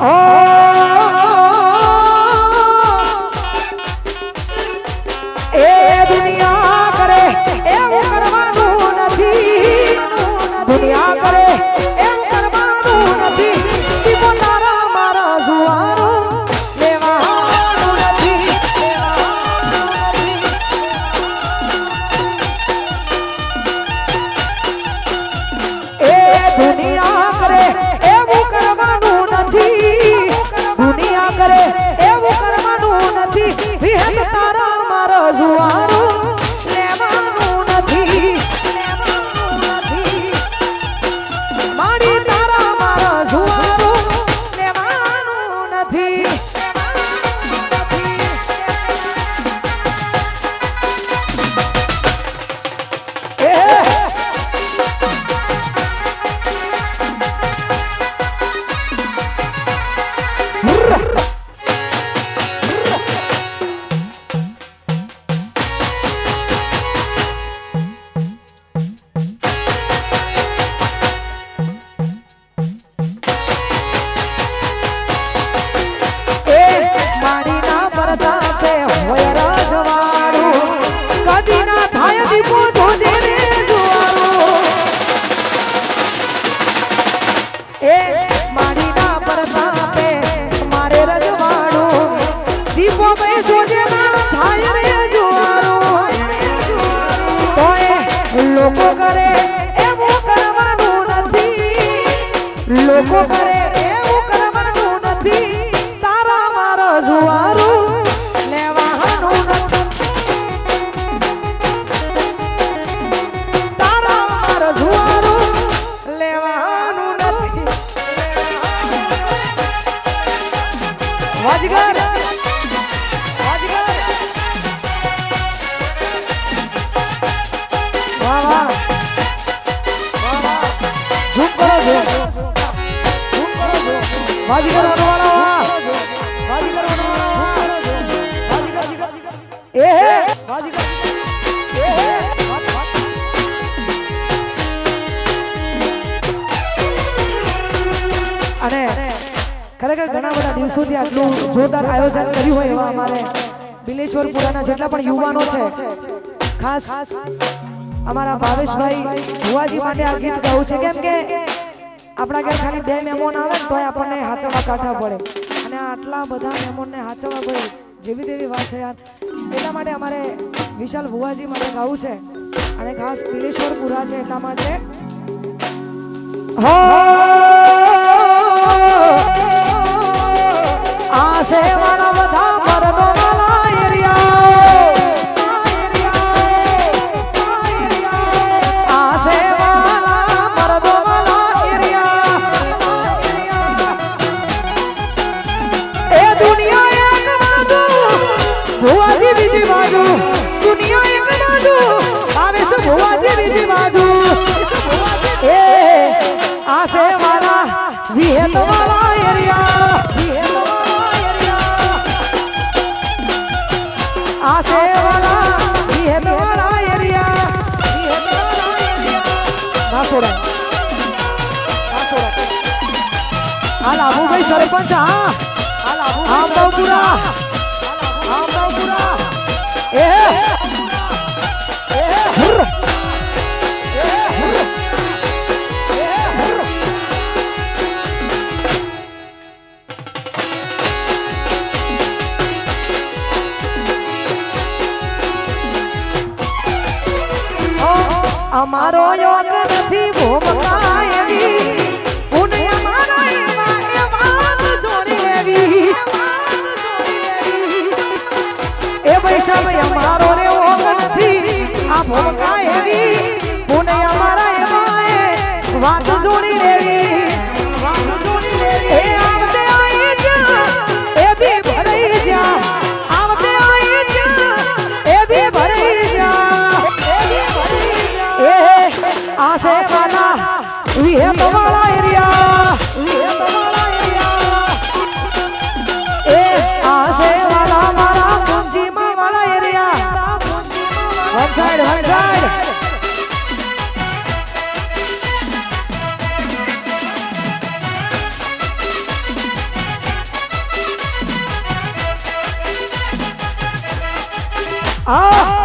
Oh! We have. the અને ખરેખર ઘણા બધા દિવસોથી આટલું જોરદાર આયોજન કર્યું હોય એવા અમારે બિલેશ્વરપુરાના જેટલા પણ યુવાનો છે. ખાસ અમારા ભાવેશભાઈ ભુવાજી માટે આ ગીત ગાવું છે. કેમ કે આપણા ઘેર ખાલી બે મહેમાન આવે ને તોય આપણને હાચવા કાઢવા પડે. અને આટલા બધા મહેમાનને હાચવા પડે જેવી તેવી વાત છે યાર. એટલા માટે અમારે વિશાલ ભુવાજી માટે ગાવું છે. અને ખાસ પીલેશ્વર પૂરા છે એટલા માટે. હા! આ સેવાના કોણ છે હા આંબાપુરા આ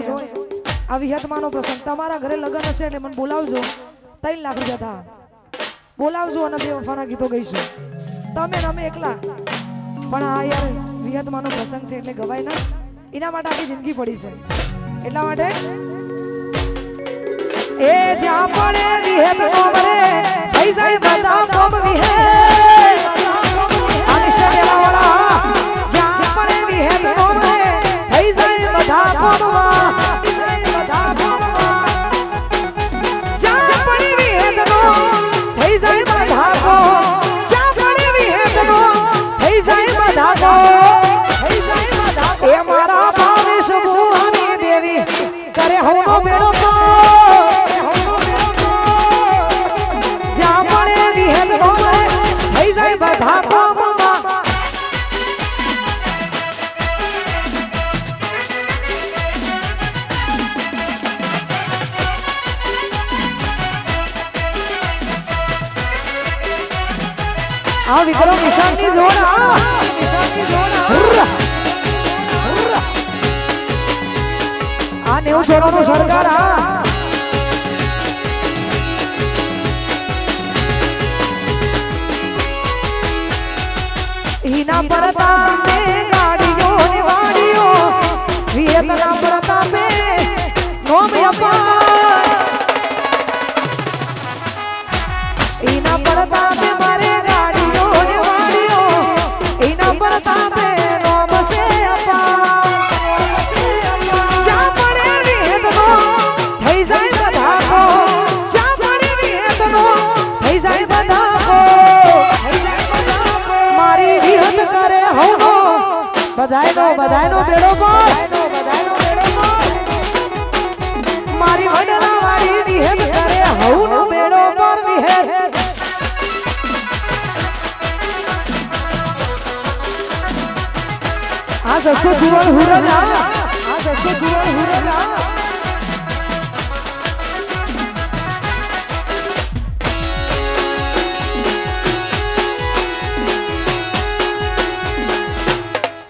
જોઈએ. આ વિહતમાનો પ્રસંગ. તમારા ઘરે લગ્ન હશે એટલે મને બોલાવજો. ત્રણ લાખ રૂપિયા થા. બોલાવજો અને બે વફાના ગીતો ગઈશું. તમે અમે એકલા. પણ આ યાર વિહતમાનો પ્રસંગ છે એટલે ગવાય ના. એના માટે આખી જિંદગી પડી છે. એટલા માટે એ જ્યાં પડે વિહેત કોમરે, થઈ જાય બધા કોમ વિહે બધા કોમમાં આ વિક્રમ આ નિશાનની જોડ આ. નેવું ચોરાનો સરકાર આ હિના પરતાપે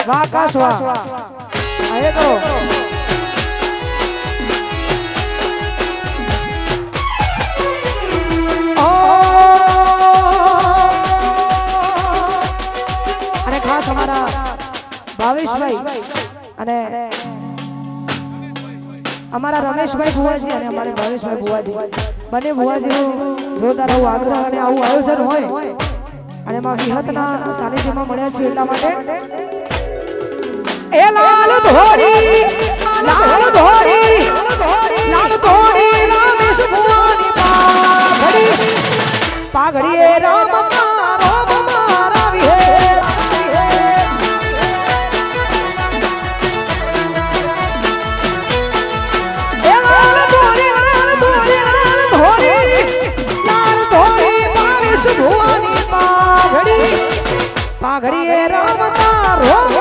વાહ કાશ વાહ. આ કરો અને ખાસ અમારા ભાવેશભાઈ. અને અમારા રમેશભાઈ ભુવાજી અને અમારે ભાવેશભાઈ ભુવાજી. બંને ભુવાજીનું જોરદાર આવું આગ્રહ અને આવું આયોજન હોય. અને એમાં વિહતના સાનિધ્યમાં મળ્યા છે એટલા માટે. પાઘડી. રામ રામેશ ભુવાની પાઘડી પાઘડી. એ રામ રોમ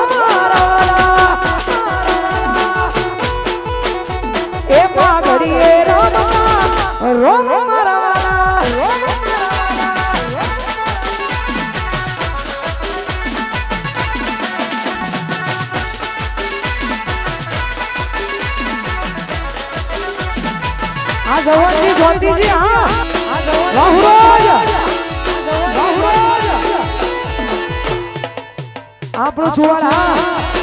આપણું ચુવાડ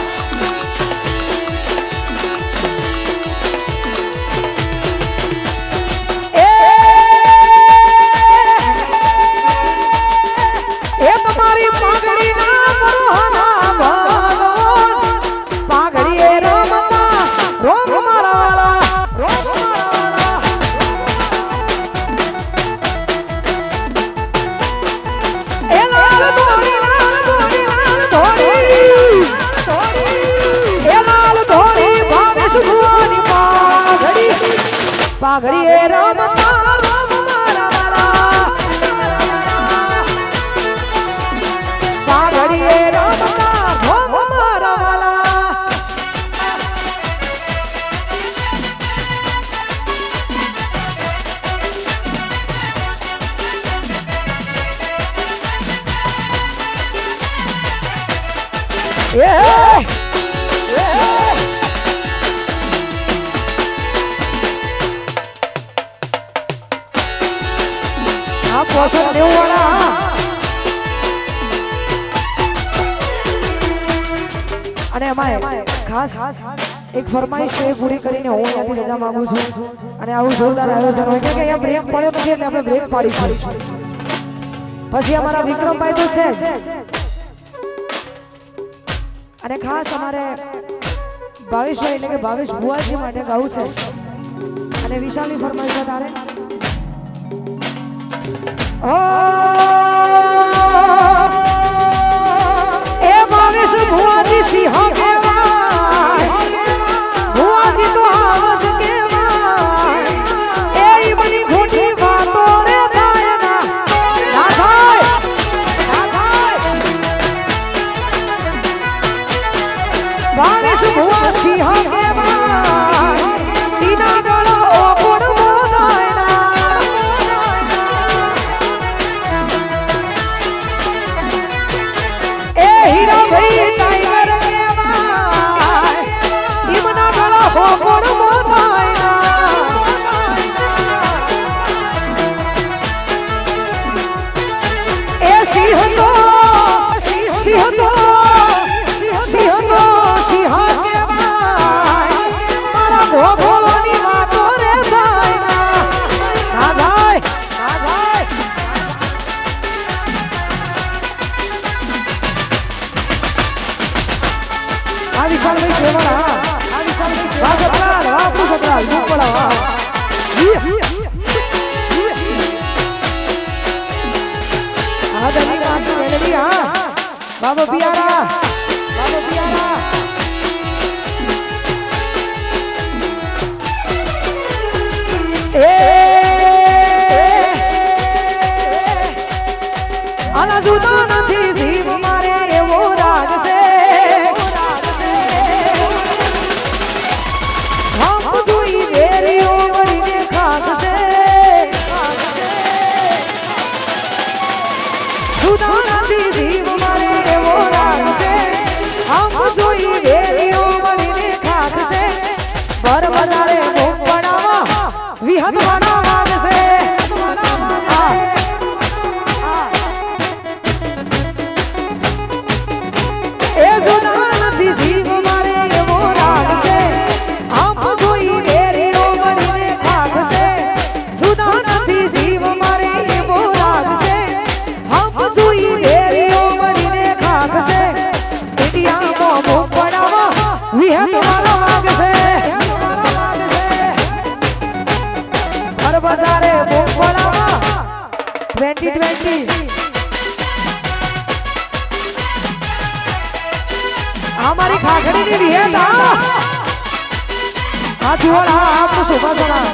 la બસો એમાં વાળા અને ખાસ એક ફરમાઈશ છે પૂરી કરીને હું અહીંયાથી રજા માંગુ છું. અને આવું જોરદાર આયોજન હોય કે અહીંયા બ્રેક પડ્યો પછી એટલે આપણે બ્રેક પાડી પાડીશું. પછી અમારા વિક્રમભાઈ તો છે અને ખાસ અમારે ભાવેશભાઈ એટલે કે ભાવેશ બુઆજી માટે ગાવું છે. અને વિશાલની ફરમાઈશ તારે. Oh! વિશાલભાઈ શેવાળા હા વિશાલભાઈ વાહ સતરાજ વાહ આપણું સતરાજ ગુપ્પડા વાહ હા ગલી માટી મેલડી હા. બાબા પિયારા. હતી અમારી ખાખડી ની રિહેત આ જુવાળ હા આપણું શોભા સોના.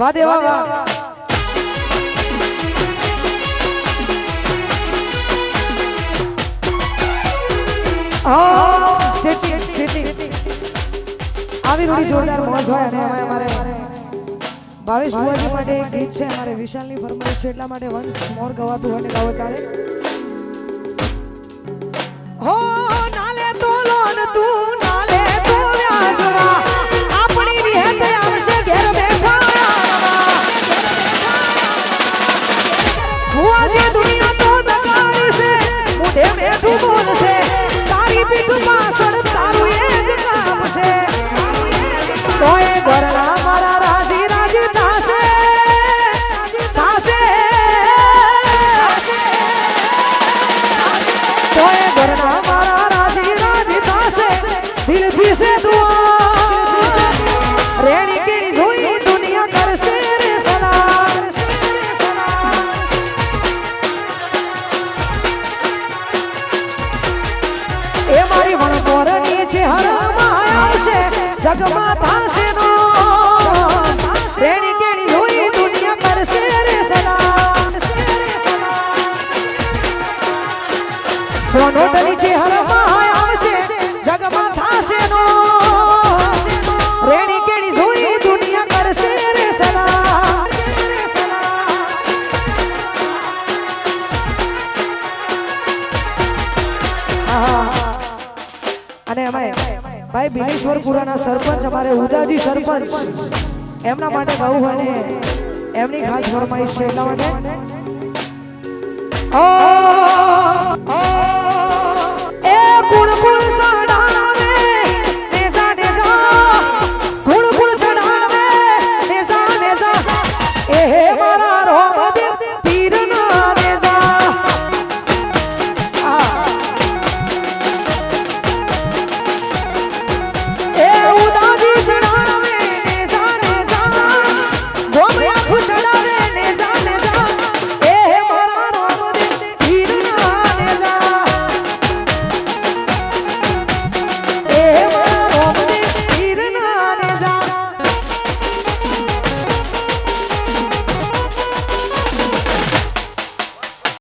વાહ દેવા વાહ આવી રૂડી જોરદાર મોજ હોય અને માટે એક ગીત છે અમારે વિશાલની ફરમાઈશ છે એટલા માટે વન્સ મોર ગવાતું હોય ને ગાવે ત્યારે ઈશ્વરપુરાના સરપંચ અમારે ઉદાજી સરપંચ. એમના માટે બહુ હોય એમની ખાસ ફરમાઈશ છે. એટલા માટે.